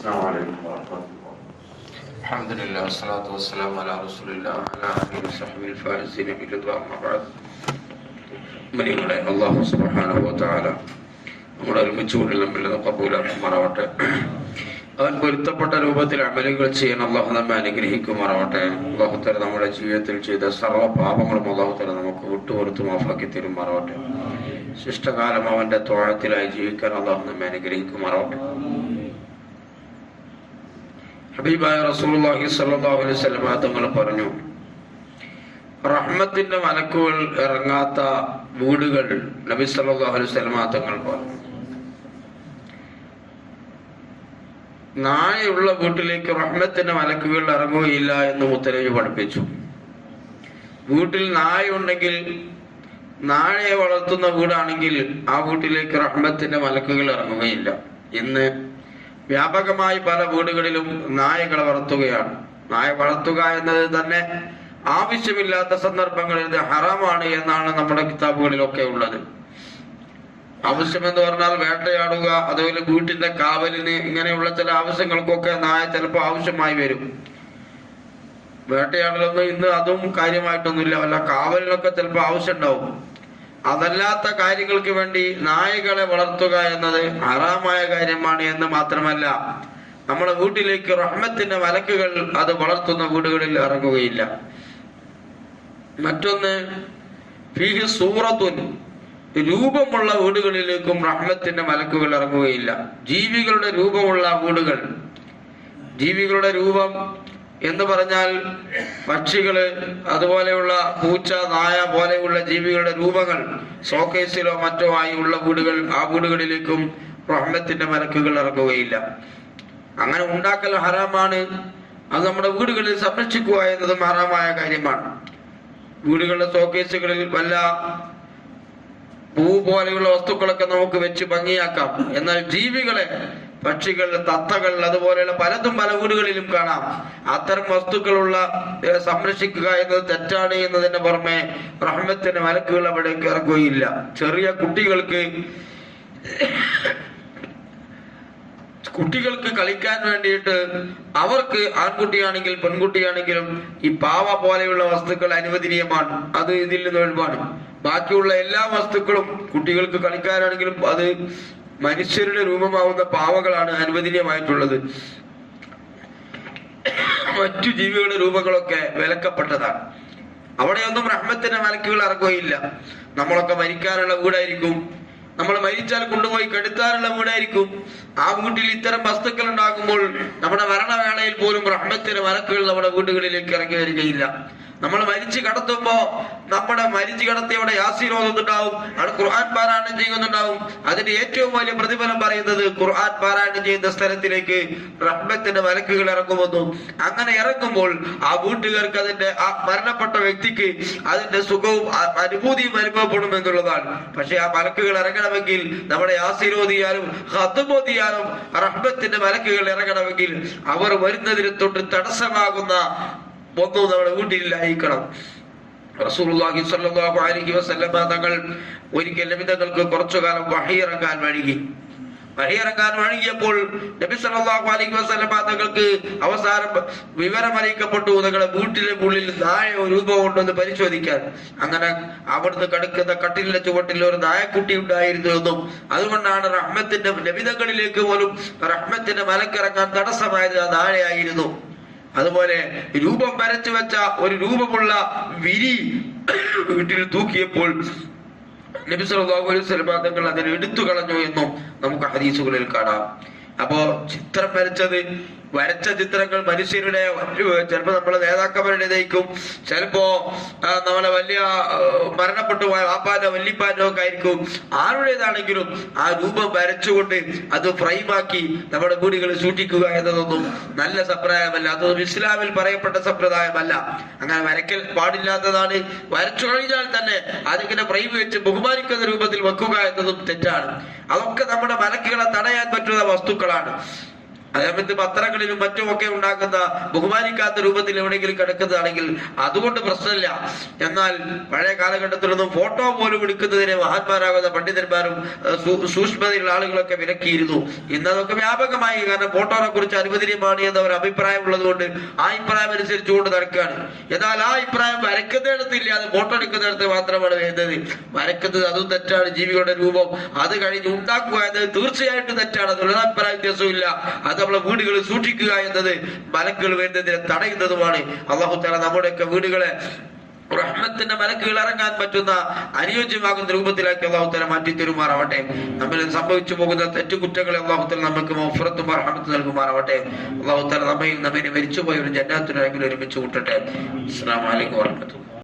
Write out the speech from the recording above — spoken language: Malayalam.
السلام عليكم ورحمة الله الحمد لله والصلاة والسلام على رسول الله وعلى آله وصحبه الفائزين بالرضا أما بعد മനികളെ അള്ളാഹു സുബ്ഹാനഹു വതആല നമ്മുടെ ഒരുമിച്ചുകൂടി നമ്മിൽ നിന്ന് കബൂലാക്കുമാറാവട്ടെ അവൻ പൊരുത്തപ്പെട്ട രൂപത്തിൽ അമലുകൾ ചെയ്യാൻ അള്ളാഹു നമ്മെ അനുഗ്രഹിക്കുമാറാവട്ടെ അള്ളാഹു തല നമ്മുടെ ജീവിതത്തിൽ ചെയ്ത സർവ്വ പാപങ്ങളും അള്ളാഹു തല നമുക്ക് വിട്ടുപുറത്ത് മാഫാക്കി തരുമാറാവട്ടെ ശിഷ്ടകാലം അവന്റെ തോഴത്തിലായി ജീവിക്കാൻ അള്ളാഹു നമ്മെ അനുഗ്രഹിക്കുമാറാവട്ടെ ഹബീബായ റസൂലുള്ളാഹി സ്വല്ലല്ലാഹു അലൈഹി വസല്ലം തങ്ങൾ പറഞ്ഞു. റഹ്മത്തിന്റെ മലക്കുകൾ ഇറങ്ങാത്ത വീടുകൾ നബി സല്ലല്ലാഹു അലൈഹി വസല്ലം തങ്ങൾ പറഞ്ഞു. നായയുള്ള വീട്ടിലേക്ക് റഹ്മത്തിന്റെ മലക്കുകൾ ഇറങ്ങുകയില്ല എന്ന് മുത്തലബി പഠിപ്പിച്ചു. വീട്ടിൽ നായ ഉണ്ടെങ്കിൽ നായയെ വളർത്തുന്ന വീടാണെങ്കിൽ ആ വീട്ടിലേക്ക് റഹ്മത്തിന്റെ മലക്കുകൾ ഇറങ്ങുകയില്ല ഇന്ന് വ്യാപകമായി പല വീടുകളിലും നായകളെ വളർത്തുകയാണ്. നായ വളർത്തുക എന്നത് തന്നെ ആവശ്യമില്ലാത്ത സന്ദർഭങ്ങളിൽ ഇത് ഹറാമാണ് എന്നാണ് നമ്മുടെ കിതാബുകളിലൊക്കെ ഉള്ളത്. ആവശ്യമെന്ന് പറഞ്ഞാൽ വേട്ടയാടുക അതുപോലെ വീട്ടിന്റെ കാവലിന് ഇങ്ങനെയുള്ള ചില ആവശ്യങ്ങൾക്കൊക്കെ നായ ചിലപ്പോൾ ആവശ്യമായി വരും. വേട്ടയാടലൊന്നും ഇന്ന് അതും കാര്യമായിട്ടൊന്നുമില്ല. അല്ല കാവലിനൊക്കെ ചിലപ്പോൾ ആവശ്യം ഉണ്ടാവും. അതല്ലാത്ത കാര്യങ്ങൾക്ക് വേണ്ടി നായകളെ വളർത്തുക എന്നത് ഹറാമായ കാര്യമാണ് എന്ന് മാത്രമല്ല നമ്മുടെ വീട്ടിലേക്ക് റഹ്മത്തിന്റെ വലക്കുകൾ അത് വളർത്തുന്ന വീടുകളിൽ ഇറങ്ങുകയില്ല. മറ്റൊന്ന് സൂറത്തുൻ രൂപമുള്ള വീടുകളിലേക്കും റഹ്മത്തിന്റെ മലക്കുകൾ ഇറങ്ങുകയില്ല. ജീവികളുടെ രൂപമുള്ള വീടുകൾ ജീവികളുടെ രൂപം എന്ന് പറഞ്ഞാൽ പക്ഷികൾ അതുപോലെയുള്ള പൂച്ച നായ പോലെയുള്ള ജീവികളുടെ രൂപങ്ങൾ ഷോക്കേസിലോ മറ്റോ ആയി ഉള്ള വീടുകൾ ആ വീടുകളിലേക്കും റഹ്മത്തിന്റെ മലക്കുകൾ ഇറക്കുകയില്ല അങ്ങനെ ഉണ്ടാക്കൽ ഹറാമാണ്. അത് നമ്മുടെ വീടുകളിൽ സംരക്ഷിക്കുക എന്നതും ഹറാമായ കാര്യമാണ്. വീടുകളുടെ ഷോക്കേസുകളിൽ വല്ല പൂ പോലെയുള്ള വസ്തുക്കളൊക്കെ നമുക്ക് വെച്ച് ഭംഗിയാക്കാം. എന്നാൽ ജീവികളെ പക്ഷികൾ തത്തകൾ അതുപോലെയുള്ള പലതും പല വീടുകളിലും കാണാം. അത്തരം വസ്തുക്കളുള്ള സംരക്ഷിക്കുക എന്നത് തെറ്റാണ് എന്നതിന് പുറമെ റഹ്മത്തിന്റെ മലക്കുകൾ അവിടേക്ക് ഇറങ്ങുകയില്ല. ചെറിയ കുട്ടികൾക്ക് കുട്ടികൾക്ക് കളിക്കാൻ വേണ്ടിയിട്ട് അവർക്ക് ആൺകുട്ടിയാണെങ്കിൽ പെൺകുട്ടിയാണെങ്കിലും ഈ പാവ പോലെയുള്ള വസ്തുക്കൾ അനുവദനീയമാണ്. അത് ഇതിൽ നിന്ന് ഒഴിവാണ്. ബാക്കിയുള്ള എല്ലാ വസ്തുക്കളും കുട്ടികൾക്ക് കളിക്കാനാണെങ്കിലും അത് മനുഷ്യരുടെ രൂപമാവുന്ന പാവകളാണ് അനുവദനീയമായിട്ടുള്ളത്. മറ്റു ജീവികളുടെ രൂപങ്ങളൊക്കെ വിലക്കപ്പെട്ടതാണ്. അവിടെയൊന്നും റഹ്മത്തിന്റെ മലക്കുകൾ ഇറങ്ങുകയില്ല. നമ്മളൊക്കെ മരിക്കാനുള്ള വീടായിരിക്കും. നമ്മൾ മരിച്ചാൽ കൊണ്ടുപോയി കെടുത്താനുള്ള വീടായിരിക്കും. ആ വീട്ടിൽ ഇത്തരം വസ്തുക്കൾ ഉണ്ടാകുമ്പോൾ നമ്മുടെ മരണവേളയിൽ പോലും റഹ്മത്തിന്റെ മലക്കുകൾ നമ്മുടെ വീടുകളിലേക്ക് ഇറങ്ങി വരികയില്ല. നമ്മൾ മരിച്ചു കടത്തുമ്പോ നമ്മുടെ മരിച്ചു കടത്തിയവിടെ യാസീനോന്നുണ്ടാവും അവിടെ ഖുർആൻ പാരായണം ചെയ്യുന്നുണ്ടാവും. അതിന്റെ ഏറ്റവും വലിയ പ്രതിഫലം പറയുന്നത് ഖുർആൻ പാരായണം ചെയ്യുന്ന സ്ഥലത്തിലേക്ക് റഹ്മത്തിന്റെ മലക്കുകൾ ഇറങ്ങുമെന്നും അങ്ങനെ ഇറങ്ങുമ്പോൾ ആ വീട്ടുകാർക്ക് അതിന്റെ ആ മരണപ്പെട്ട വ്യക്തിക്ക് അതിന്റെ സുഖവും അനുഭൂതിയും അനുഭവപ്പെടും എന്നുള്ളതാണ് പക്ഷെ ആ മലക്കുകൾ ഇറങ്ങണമെങ്കിൽ നമ്മുടെ ആസിരോദിയാലും ഹത്തുമോദിയാലും റഹ്മത്തിന്റെ മലക്കുകൾ ഇറങ്ങണമെങ്കിൽ അവർ വരുന്നതിന് തൊട്ട് തടസ്സമാകുന്ന ഒന്നും നമ്മുടെ വീട്ടിലായിരിക്കണം തങ്ങൾ ഒരിക്കൽ ലഭിതങ്ങൾക്ക് കുറച്ചു കാലം വഴിയിറങ്ങാൻ വഴുകി. വഹി വഴങ്ങിയപ്പോൾ നബി സല്ലല്ലാഹു അലൈഹി വസല്ലമ തങ്ങൾക്ക് അവസാനം വിവരം അറിയിക്കപ്പെട്ടു. നിങ്ങളെ വീട്ടിലെ ഉള്ളിൽ നായ ഒരു രൂപം ഉണ്ടെന്ന് പരിശോധിക്കാൻ. അങ്ങനെ അവിടുന്ന് കിടക്കുന്ന കട്ടിലിന്റെ ചുവട്ടിൽ ഒരു നായക്കുട്ടി ഉണ്ടായിരുന്നു എന്നും അതുകൊണ്ടാണ് റഹ്മത്തിന്റെ ലഭിതങ്ങളിലേക്ക് പോലും റഹ്മത്തിന്റെ മലക്കിറങ്ങാൻ തടസ്സമായത് ആ നായയായിരുന്നു. അതുപോലെ രൂപം വരച്ചു വെച്ച ഒരു രൂപമുള്ള വിരി വീട്ടിൽ തൂക്കിയപ്പോൾ നബി സല്ലല്ലാഹു അലൈഹി വസല്ലം തങ്ങൾ അതിനെ എടുത്തു കളഞ്ഞു എന്നും നമുക്ക് ഹദീസുകളിൽ കാണാം. അപ്പോ ചിത്രം വരച്ചത് വരച്ച ചിത്രങ്ങൾ മനുഷ്യരുടെ ചിലപ്പോ നമ്മളെ നേതാക്കന്മാരുടേതായിരിക്കും ചിലപ്പോ നമ്മളെ വലിയ മരണപ്പെട്ടു പോയ വാപ്പാന്റെ വല്ലിപ്പാന്റെ ഒക്കെ ആയിരിക്കും. ആരുടേതാണെങ്കിലും ആ രൂപം വരച്ചുകൊണ്ട് അത് ഫ്രൈമാക്കി നമ്മുടെ വീടുകളിൽ സൂക്ഷിക്കുക എന്നതൊന്നും നല്ല സമ്പ്രദായമല്ല. അതൊന്നും ഇസ്ലാമിൽ പറയപ്പെട്ട സമ്പ്രദായമല്ല. അങ്ങനെ വരയ്ക്കൽ പാടില്ലാത്തതാണ്. വരച്ചു കഴിഞ്ഞാൽ തന്നെ അതിങ്ങനെ ഫ്രെയിം വെച്ച് ബഹുമാനിക്കുന്ന രൂപത്തിൽ വെക്കുക എന്നതും തെറ്റാണ്. അതൊക്കെ നമ്മുടെ മലക്കുകളെ തടയാൻ പറ്റുന്ന വസ്തുക്കളാണ്. അതേമത്ത് പത്രങ്ങളിലും മറ്റുമൊക്കെ ഉണ്ടാക്കുന്ന ബഹുമാനിക്കാത്ത രൂപത്തിൽ എവിടെയെങ്കിലും കിടക്കുന്നതാണെങ്കിൽ അതുകൊണ്ട് പ്രശ്നമില്ല. എന്നാൽ പഴയ കാലഘട്ടത്തിലൊന്നും ഫോട്ടോ പോലും എടുക്കുന്നതിനെ മഹാന്മാരാകുന്ന പണ്ഡിതന്മാരും സൂക്ഷ്മതയുള്ള ആളുകളൊക്കെ വിലക്കിയിരുന്നു. ഇന്ന് അതൊക്കെ വ്യാപകമായി. കാരണം ഫോട്ടോനെ കുറിച്ച് അനുവദനീയമാണ് എന്ന ഒരു അഭിപ്രായം ഉള്ളതുകൊണ്ട് ആ അഭിപ്രായം അനുസരിച്ചുകൊണ്ട് നടക്കുകയാണ്. എന്നാൽ ആ അഭിപ്രായം വരക്കുന്നിടത്തില്ല അത് ഫോട്ടോ എടുക്കുന്നിടത്ത് മാത്രമാണ് വേണ്ടത് വരക്കുന്നത് അതും തെറ്റാണ്. ജീവികളുടെ രൂപം അത് കഴിഞ്ഞ് ഉണ്ടാക്കുക എന്നത് തീർച്ചയായിട്ടും തെറ്റാണ്. അതിനുള്ള അഭിപ്രായ വ്യത്യാസമില്ല അത് നമ്മളെ വീടുകളിൽ സൂക്ഷിക്കുക എന്നത് മലക്കുകൾ വരുന്നതിനെ തടയുന്നതുമാണ്. അള്ളാഹു താല നമ്മുടെയൊക്കെ വീടുകളെ റഹ്മത്തിന്റെ മലക്കുകൾ ഇറങ്ങാൻ പറ്റുന്ന അനുയോജ്യമാകുന്ന രൂപത്തിലാക്കി അള്ളാഹുത്തല മാറ്റി തരുമാറാവട്ടെ. നമ്മൾ സംഭവിച്ചു പോകുന്ന തെറ്റുകുറ്റങ്ങളെ അള്ളാഹുത്തല നമുക്ക് മൗഫറത്തും റഹ്മത്ത് നൽകുമാറാവട്ടെ. അള്ളാഹുത്തല നമ്മയും നമ്മെ മരിച്ചുപോയവരും ജന്നാത്തിനെങ്കിലും ഒരുമിച്ച് കൂട്ടട്ടെ. അസ്സാം വലൈക്കും വാഹമത്തുള്ള